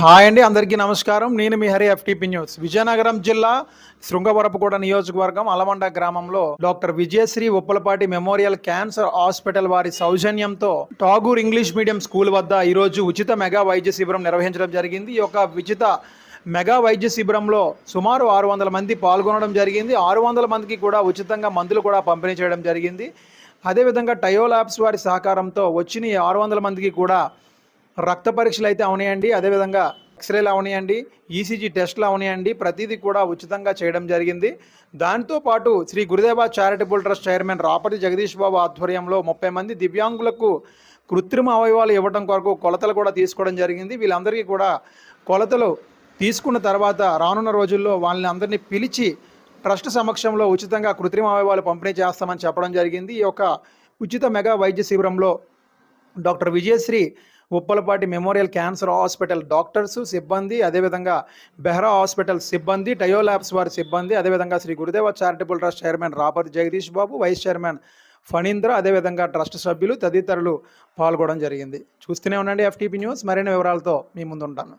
Hi అండి అందరికీ నమస్కారం. నేను మీ హరి ఎఫ్టీపీ న్యూస్. విజయనగరం జిల్లా శృంగవరపుకోట నియోజకవర్గం అలమండ గ్రామంలో doctor Vijayasri Uppalapati memorial cancer hospital వారి సౌజన్యంతో టాగూర్ ఇంగ్లీష్ మీడియం స్కూల్ వద్ద ఈరోజు ఉచిత మెగా వైద్య శిబిరం నిర్వహించడం జరిగింది. ఈ యొక్క ఉచిత మెగా వైద్య శిబిరంలో సుమారు ఆరు వందల మంది పాల్గొనడం జరిగింది. ఆరు వందల మందికి కూడా ఉచితంగా మందులు కూడా పంపిణీ చేయడం జరిగింది. అదేవిధంగా టయో ల్యాబ్స్ వారి సహకారంతో వచ్చిన ఆరు వందల మందికి కూడా రక్త పరీక్షలు అయితే అవనాయండి. అదేవిధంగా ఎక్స్రేలు అవనాయండి. ఈసీజీ టెస్టులు అవనాయండి. ప్రతిదీ కూడా ఉచితంగా చేయడం జరిగింది. దాంతోపాటు Sri Gurudeva charitable trust chairman Rapathi Jagadish Babu ఆధ్వర్యంలో ముప్పై మంది దివ్యాంగులకు కృత్రిమ అవయవాలు ఇవ్వడం కొరకు కొలతలు కూడా తీసుకోవడం జరిగింది. వీళ్ళందరికీ కూడా కొలతలు తీసుకున్న తర్వాత రానున్న రోజుల్లో వాళ్ళని అందరినీ పిలిచి ట్రస్ట్ సమక్షంలో ఉచితంగా కృత్రిమ అవయవాలు పంపిణీ చేస్తామని చెప్పడం జరిగింది. ఈ యొక్క ఉచిత మెగా వైద్య శిబిరంలో doctor Vijayasri Uppalapati memorial cancer hospital doctors సిబ్బంది అదేవిధంగా బెహ్రా హాస్పిటల్ సిబ్బంది టయో ల్యాబ్స్ వారి సిబ్బంది అదేవిధంగా Sri Gurudeva charitable trust chairman Rapathi Jagadish Babu vice chairman Phanindra అదేవిధంగా ట్రస్ట్ సభ్యులు తదితరులు పాల్గొనడం జరిగింది. చూస్తూనే ఉండండి ఎఫ్టీపీ న్యూస్. మరిన్ని వివరాలతో మీ ముందు ఉంటాను